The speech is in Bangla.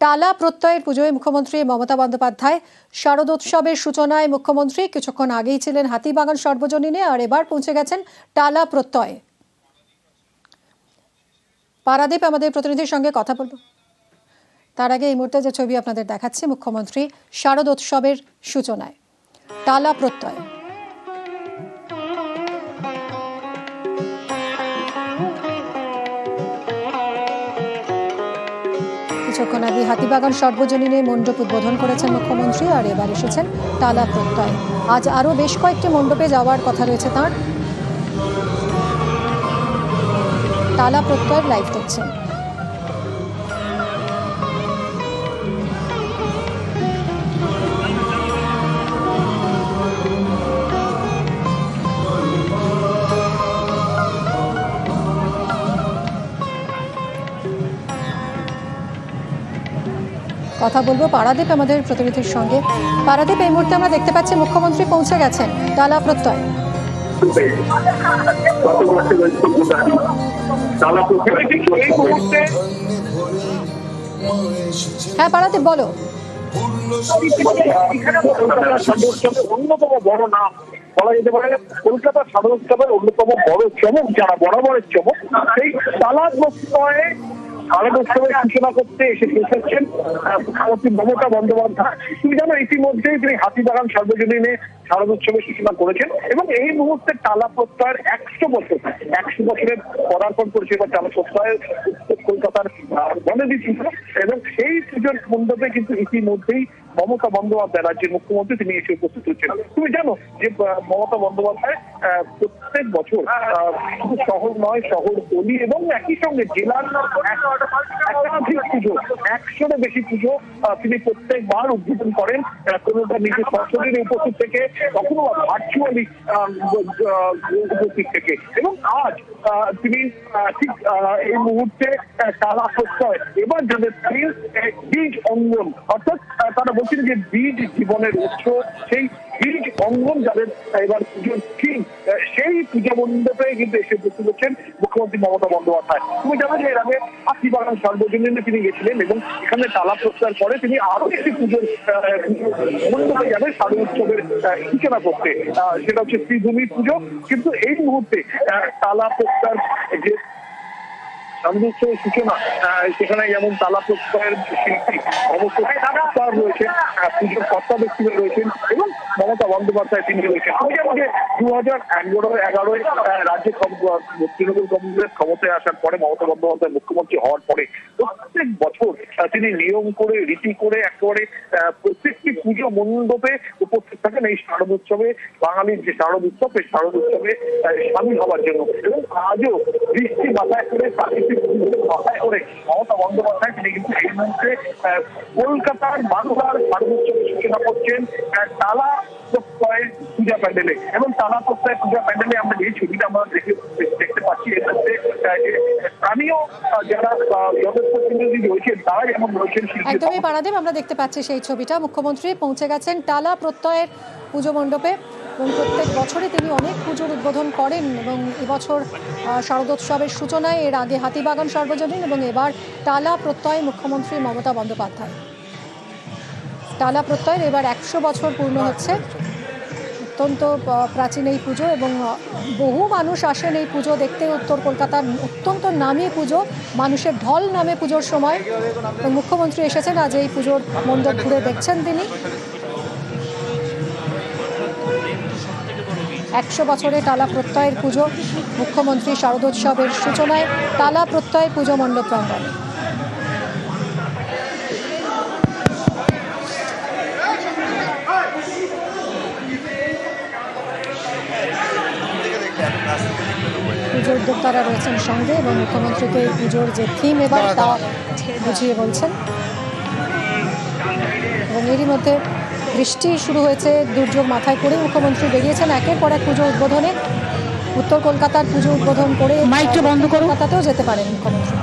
টালা প্রত্যয়ের পুজোয় মুখ্যমন্ত্রী মমতা বন্দ্যোপাধ্যায় শারদোৎসবের সূচনায় মুখ্যমন্ত্রী কিছুক্ষণ আগেই ছিলেন হাতিবাগান সর্বজনীনে আর এবার পৌঁছে গেছেন টালা প্রত্যয়। পারাদীপ, আমাদের প্রতিনিধির সঙ্গে কথা বলব। তার আগে এই মুহূর্তে যে ছবি আপনাদের দেখাচ্ছি, মুখ্যমন্ত্রী শারদোৎসবের সূচনায়। টালা প্রত্যয়। কিছুক্ষণ আগে হাতিবাগান সর্বজনীনে মণ্ডপ উদ্বোধন করেছেন মুখ্যমন্ত্রী আর এবার এসেছেন টালা প্রত্যয়। আজ আরও বেশ কয়েকটি মণ্ডপে যাওয়ার কথা রয়েছে তাঁর। টালা প্রত্যয়ের লাইভ দেখছেন। কথা বলব। পারাদীপ আমাদের প্রতিনিধির সঙ্গে। পারাদীপ এই মুহূর্তে আমরা দেখতে পাচ্ছি মুখ্যমন্ত্রী পৌঁছে গেছেন। টালা প্রত্যয়। হ্যাঁ পারাদীপ বলো। অন্যতম বড় নাম বলা যেতে পারে কলকাতার সাধুৎসবের অন্যতম বড় চমক, যারা বরাবরের চমক, সেই তালাক শারদোৎসবের সূচনা করতে এসে এসেছেন মুখ্যমন্ত্রী মমতা বন্দ্যোপাধ্যায়। তুমি জানো, ইতিমধ্যেই তিনি হাতিবাগান সর্বজনীনে শারদ উৎসবের সূচনা করেছেন এবং এই মুহূর্তে টালা প্রত্যয়ের একশো বছর, একশো বছরের পদার্পণ করেছে এবার টালা প্রত্যয়ের কলকাতার বনেদি এবং সেই পুজোর মণ্ডপে কিন্তু ইতিমধ্যেই মমতা বন্দ্যোপাধ্যায় রাজ্যের মুখ্যমন্ত্রী, তিনি এসে উপস্থিত হচ্ছেন। তুমি জানো যে মমতা বন্দ্যোপাধ্যায় প্রত্যেক বছর শহর নয়, শহর গলি এবং একই সঙ্গে জেলার একাধিক পুজো, একশোরও বেশি পুজো তিনি প্রত্যেকবার উদ্বোধন করেন। কোনোটা নিজের সশরীরে উপস্থিত থেকে, কখনো ভার্চুয়ালি উপস্থিত থেকে। এবং আজ তিনি ঠিক এই মুহূর্তে টালা প্রত্যয়, এবার যাদের অঙ্গন, অর্থাৎ তারা বলছেন যে বীজ জীবনের উৎস, সেই বীজ অঙ্গন যাদের এবার পুজোর থিম সেই পূজা মণ্ডপে কিন্তু এসে উপস্থিত হচ্ছেন মুখ্যমন্ত্রী মমতা বন্দ্যোপাধ্যায়। তুমি জানো যে এর আগে হাতিবাগান সর্বজনীনে তিনি গেছিলেন এবং এখানে তালা প্রত্যার পরে তিনি আরও একটি পুজোর মণ্ডপে যাবেন শারদ উৎসবের সূচনা করতে। সেটা হচ্ছে শ্রীভূমি পুজো। কিন্তু এই মুহূর্তে তালা প্রত্যার যে শারদোৎসবের সূচনা সেখানে যেমন তালা প্রত্যয়ের শিল্পী অবশ্য আহ, পুজোর কর্তা ব্যক্তিরা রয়েছেন এবং মমতা বন্দ্যোপাধ্যায় তিনি রয়েছেন। আমি দু হাজার এগারো এগারোয় রাজ্যে তৃণমূল কংগ্রেস ক্ষমতায় আসার পরে মমতা বন্দ্যোপাধ্যায় মুখ্যমন্ত্রী হওয়ার পরে প্রত্যেক বছর তিনি নিয়ম করে রীতি করে একেবারে প্রত্যেকটি পুজো মণ্ডপে উপস্থিত থাকেন এই শারদ উৎসবে। বাঙালির যে শারদ উৎসব এই শারদ উৎসবে সামিল হওয়ার জন্য। এবং আজও বৃষ্টি মাথায় করে প্রাকৃতিক মাথায় করে মমতা বন্দ্যোপাধ্যায় তিনি কিন্তু এই মুহূর্তে কলকাতার বাংলার শারদ উৎসবের সূচনা করছেন। আহ, পূজা প্যান্ডেলে। এবং পূজা প্যান্ডেলে আমরা যে ছবিটা আমরা দেখে দেখতে পাচ্ছি পারাদীপ আমরা দেখতে পাচ্ছি সেই ছবিটা। মুখ্যমন্ত্রী পৌঁছে গেছেন টালা প্রত্যয়ের পুজো মণ্ডপে। এবং প্রত্যেক বছরই তিনি অনেক পুজোর উদ্বোধন করেন এবং এবছর শারদোৎসবের সূচনায় এর আগে হাতিবাগান সর্বজনীন এবং এবার টালা প্রত্যয় মুখ্যমন্ত্রী মমতা বন্দ্যোপাধ্যায়। টালা প্রত্যয়ের এবার একশো বছর পূর্ণ হচ্ছে। অত্যন্ত প্রাচীন এই পুজো এবং বহু মানুষ আসেন এই পুজো দেখতে। উত্তর কলকাতার অত্যন্ত নামী পুজো, মানুষের ঢল নামে পুজোর সময়। মুখ্যমন্ত্রী এসেছেন, আজ এই পুজোর মণ্ডপ ঘুরে দেখছেন তিনি। একশো বছরে টালা প্রত্যয়ের পুজো, মুখ্যমন্ত্রী শারদোৎসবের সূচনায়। টালা প্রত্যয় পুজো মণ্ডপ প্রাঙ্গণে উদ্যোক্তারা রয়েছেন সঙ্গে এবং মুখ্যমন্ত্রীকে এই পুজোর যে থিম এবার তা বুঝিয়ে বলছেন। এবং এরই মধ্যে বৃষ্টি শুরু হয়েছে দুর্যোগ মাথায় করে মুখ্যমন্ত্রী বেরিয়েছেন একের পর এক পুজো উদ্বোধনে। উত্তর কলকাতার পুজো উদ্বোধন করে মাইকটা বন্ধ করে। কলকাতাতেও যেতে পারেন মুখ্যমন্ত্রী।